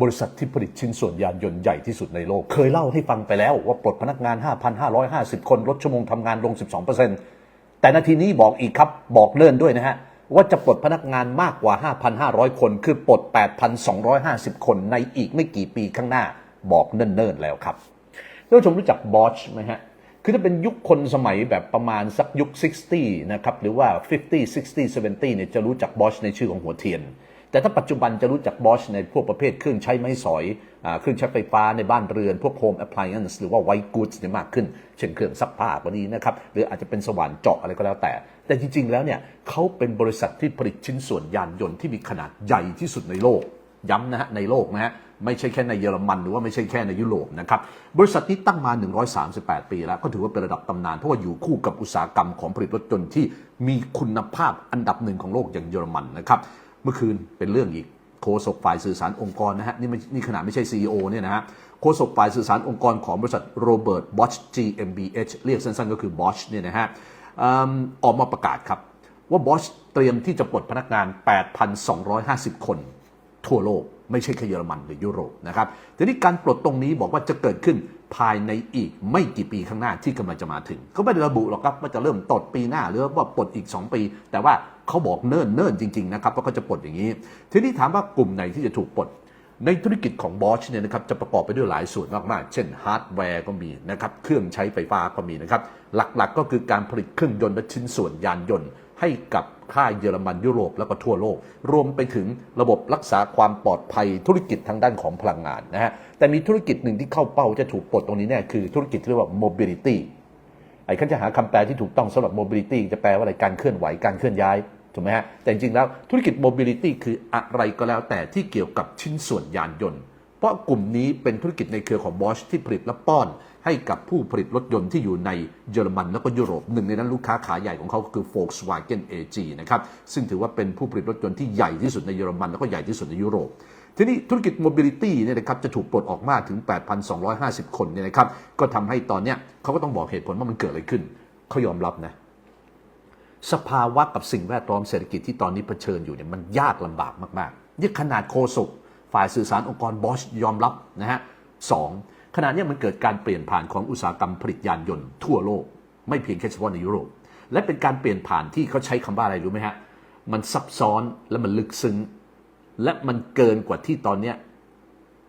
บริษัทที่ผลิตชิ้นส่วนยานยนต์ใหญ่ที่สุดในโลก เคยเล่าให้ฟังไปแล้วว่าปลดพนักงาน 5,550 คนลดชั่วโมงทำงานลง 12%แต่นาทีนี้บอกอีกครับบอกเลื่อนด้วยนะฮะ ว่าจะปลดพนักงานมากกว่า 5,500 คน คือปลด 8,250 คนในอีกไม่กี่ปีข้างหน้าบอกเนิ่นๆแล้วครับท่านผู้ชมรู้จักบอชไหมฮะคือถ้าเป็นยุคคนสมัยแบบประมาณสักยุค 60 นะครับ หรือว่า 50 60 70 เนี่ยจะรู้จักบอชในชื่อของหัวเทียน แต่ถ้าปัจจุบันจะรู้จักบอชในพวกประเภทเครื่องใช้ไม้สอยอเครื่องใช้ไฟฟ้าในบ้านเรือน พวก home appliance หรือว่า white goods เนี่ยมากขึ้น เช่นเครื่องซักผ้าก็ดีนะครับ หรืออาจจะเป็นสว่านเจาะอะไรก็แล้วแต่ แต่จริง ๆ แล้วเนี่ยเขาเป็นบริษัทที่ผลิตชิ้นส่วนยานยนต์ที่มีขนาดใหญ่ที่สุดในโลก ย้ำนะฮะในโลกนะฮะไม่ใช่แค่ในเยอรมันหรือว่าไม่ใช่แค่ในยุโรปนะครับ บริษัทนี้ตั้งมา 138 ปีแล้ว ก็ถือว่าเป็นระดับตำนาน เพราะว่าอยู่คู่กับอุตสาหกรรมของผลิตรถยนต์ที่มีคุณภาพอันดับหนึ่งของโลกอย่างเยอรมันนะครับ เมื่อคืนเป็นเรื่องอีกโฆษกฝ่ายสื่อสารองค์กรนะฮะนี่ไม่นี่ขนาดไม่ใช่ CEO เนี่ยนะฮะโฆษกฝ่ายสื่อสารองค์กรของบริษัทโรเบิร์ตบอช GmbH เรียกสั้นๆก็คือบอชเนี่ยนะฮะอออกมาประกาศครับ ว่าบอชเตรียมที่จะปลดพนักงาน 8,250 คนทั่วโลก ไม่ใช่แค่เยอรมันหรือยุโรปนะครับทีนี้การปลดตรงนี้บอกว่าจะเกิดขึ้น ภายในอีกไม่กี่ปีข้างหน้าที่กำลังจะมาถึงเขาไม่ได้ระบุหรอกครับว่าจะเริ่มตดปีหน้าหรือว่าปลดอีก 2 ปี แต่ว่าเขาบอกเนิ่นเนิ่นจริงๆนะครับว่าเขาจะปลดอย่างนี้ ทีนี้ถามว่ากลุ่มไหนที่จะถูกปลดในธุรกิจของบอชเนี่ยนะครับจะประกอบไปด้วยหลายส่วนมากๆ เช่นฮาร์ดแวร์ก็มีนะครับเครื่องใช้ไฟฟ้าก็มีนะครับหลักๆก็คือการผลิตเครื่องยนต์และชิ้นส่วนยานยนต์ให้กับ ค่ายเยอรมันยุโรปแล้วก็ทั่วโลก รวมไปถึงระบบรักษาความปลอดภัยธุรกิจทางด้านของพลังงานนะฮะแต่มีธุรกิจหนึ่งที่เข้าเป้าจะถูกปลดตรงนี้แน่คือธุรกิจที่เรียกว่า mobility ไอ้ขั้นจะหาคำแปลที่ถูกต้องสำหรับ mobility จะแปลว่าอะไรการเคลื่อนไหวการเคลื่อนย้ายถูกไหมฮะแต่จริงๆแล้วธุรกิจ mobility คืออะไรก็แล้วแต่ที่เกี่ยวกับชิ้นส่วนยานยนต์ เพราะกลุ่มนี้เป็นธุรกิจในเครือของ Bosch ที่ผลิตและป้อน ให้กับผู้ผลิตรถยนต์ที่อยู่ในเยอรมันแล้วก็ยุโรปหนึ่งในนั้นลูกค้าขายใหญ่ของเขาก็คือ Volkswagen AG นะครับซึ่งถือว่าเป็นผู้ผลิตรถยนต์ที่ใหญ่ที่สุดในเยอรมันแล้วก็ใหญ่ที่สุดในยุโรปทีนี้ธุรกิจ mobility เนี่ยนะครับจะถูกปลดออกมาถึง 8,250 คนเนี่ยนะครับก็ทำให้ตอนเนี้ยเขาก็ต้องบอกเหตุผลว่ามันเกิดอะไรขึ้นเขายอมรับนะสภาวะกับสิ่งแวดล้อมเศรษฐกิจที่ตอนนี้เผชิญอยู่เนี่ยมันยากลำบากมากๆนี่ขนาดโคศกฝ่ายสื่อสารองค์กรบอชยอมรับนะฮะสอง ขณะนี้มันเกิดการเปลี่ยนผ่านของอุตสาหกรรมผลิตยานยนต์ทั่วโลก ไม่เพียงแค่เฉพาะในยุโรป และเป็นการเปลี่ยนผ่านที่เขาใช้คำว่าอะไรรู้ไหมฮะมันซับซ้อนและมันลึกซึ้งและมันเกินกว่าที่ตอนเนี้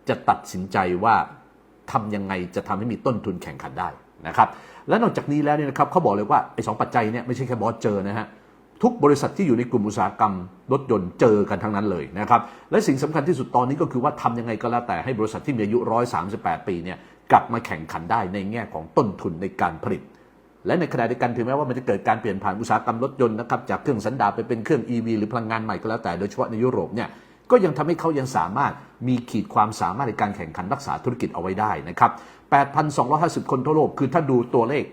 จะตัดสินใจว่าทำยังไงจะทำให้มีต้นทุนแข่งขันได้นะครับและนอกจากนี้แล้วเนี่ยนะครับเขาบอกเลยว่าไอ้สองปัจจัยเนี่ยไม่ใช่แค่บอสเจอนะฮะ ทุกบริษัทที่อยู่ในกลุ่มอุตสาหกรรมรถยนต์เจอกันทั้งนั้นเลยนะครับ และสิ่งสำคัญที่สุดตอนนี้ก็คือว่าทำยังไงก็แล้วแต่ให้บริษัทที่มีอายุ 138 ปีเนี่ยกลับมาแข่งขันได้ในแง่ของต้นทุนในการผลิต และในขณะเดียวกันถึงแม้ว่ามันจะเกิดการเปลี่ยนผ่านอุตสาหกรรมรถยนต์นะครับจากเครื่องสันดาปไปเป็นเครื่อง EV หรือพลังงานใหม่ก็แล้วแต่โดยเฉพาะในยุโรปเนี่ยก็ยังทำให้เขายังสามารถมีขีดความสามารถในการแข่งขันรักษาธุรกิจเอาไว้ได้นะครับ 8,250 คนทั่วโลก คือถ้าดูตัวเลข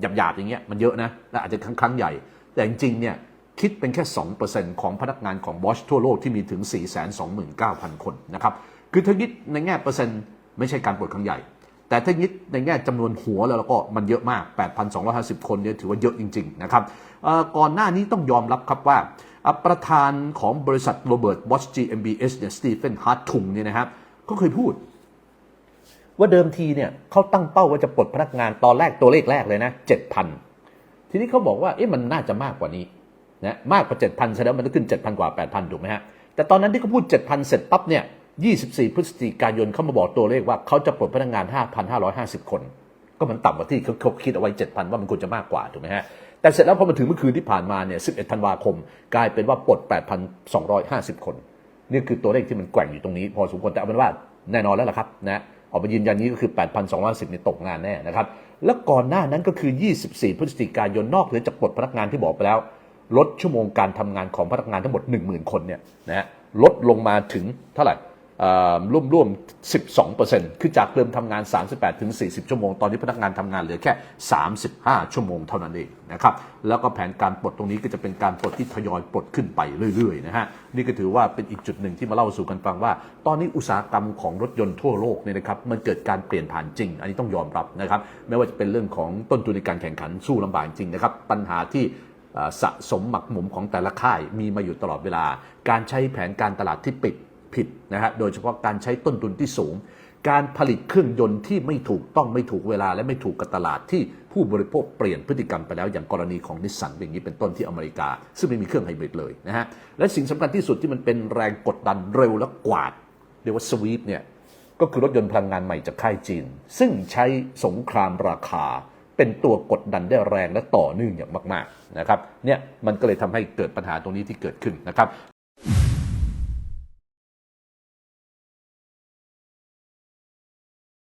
หยาบๆอย่างเงี้ยมันเยอะนะและอาจจะครั้งครั้งใหญ่ แต่จริงๆเนี่ย คิดเป็นแค่ 2%ของพนักงานของ Bosch ทั่วโลกที่มีถึง 429,000 คนนะครับ คือถ้ายึดในแง่เปอร์เซ็นต์ไม่ใช่การปลดครั้งใหญ่ แต่ถ้ายึดในแง่จำนวนหัวแล้วก็มันเยอะมาก 8,250 คนเนี่ยถือว่าเยอะจริง ๆ นะครับก่อนหน้านี้ต้องยอมรับครับว่า ประธานของบริษัทโรเบิร์ตบอช GmbH เนี่ยสตีเฟนฮาร์ทุงเนี่ยนะครับก็เคยพูด ว่าเดิมทีเนี่ยเขาตั้งเป้าว่าจะปลดพนักงานตอนแรกตัวเลขแรกเลยนะ7,000 ทีนี้เขาบอกว่าเอ๊ะมันน่าจะมากกว่านี้ นะมากกว่า 7,000แสดงว่ามันต้องขึ้น 7,000 กว่า 8,000 ถูกไหมฮะ แต่ตอนนั้นที่เขาพูด 7,000 เสร็จปั๊บเนี่ย 24 พฤศจิกายนเขามาบอกตัวเลขว่าเขาจะปลดพนักงาน 5,550 คน ก็มันต่ำกว่าที่เขาเขาคิดเอาไว้ 7,000 ว่ามันควรจะมากกว่าถูกไหมฮะ แต่เสร็จแล้วพอมาถึงเมื่อคืนที่ผ่านมาเนี่ย 11 ธันวาคม กลายเป็นว่าปลด 8,250 คน นี่คือตัวเลขที่มันแกว่งอยู่ตรงนี้ พอสมควรแต่เอาเป็นว่าแน่นอนแล้วล่ะครับนะออกมายืนยันนี้ก็คือ 8,210นี่ตกงานแน่นะครับ แล้วก่อนหน้านั้นก็คือ 24 พฤศจิกายนนอกเหนือจากปลดพนักงานที่บอกไปแล้ว ลดชั่วโมงการทำงานของพนักงานทั้งหมด 10,000 คนเนี่ยนะฮะลดลงมาถึงเท่าไหร่ร่วมร่วม 12%คือจากเดิมทำงาน 38ถึง40 ชั่วโมง ตอนนี้พนักงานทำงานเหลือแค่ 35 ชั่วโมงเท่านั้นเองนะครับ แล้วก็แผนการปลดตรงนี้ก็จะเป็นการปลดที่ทยอยปลดขึ้นไปเรื่อยๆนะฮะ นี่ก็ถือว่าเป็นอีกจุดหนึ่งที่มาเล่าสู่กันฟังว่า ตอนนี้อุตสาหกรรมของรถยนต์ทั่วโลกเนี่ยนะครับมันเกิดการเปลี่ยนผ่านจริง อันนี้ต้องยอมรับนะครับ ไม่ว่าจะเป็นเรื่องของต้นทุนในการแข่งขันสู้ลำบากจริงนะครับ ปัญหาที่ สะสมหมักหมมของแต่ละค่ายมีมาอยู่ตลอดเวลา การใช้แผนการตลาดที่ปิดผิดนะฮะโดยเฉพาะการใช้ต้นทุนที่สูง การผลิตเครื่องยนต์ที่ไม่ถูกต้องไม่ถูกเวลา และไม่ถูกกับตลาดที่ผู้บริโภคเปลี่ยนพฤติกรรมไปแล้วอย่างกรณีของนิสสันอย่างนี้เป็นต้นที่อเมริกา ซึ่งไม่มีเครื่องไฮบริดเลยนะฮะและสิ่งสำคัญที่สุดที่มันเป็นแรงกดดันเร็วและกวาดเรียกว่าสวีปเนี่ยก็คือรถยนต์พลังงานใหม่จากค่ายจีน ซึ่งใช้สงครามราคา เป็นตัวกดดันได้แรงและต่อเนื่องอย่างมากๆนะครับเนี่ยมันก็เลยทำให้เกิดปัญหาตรงนี้ที่เกิดขึ้นนะครับ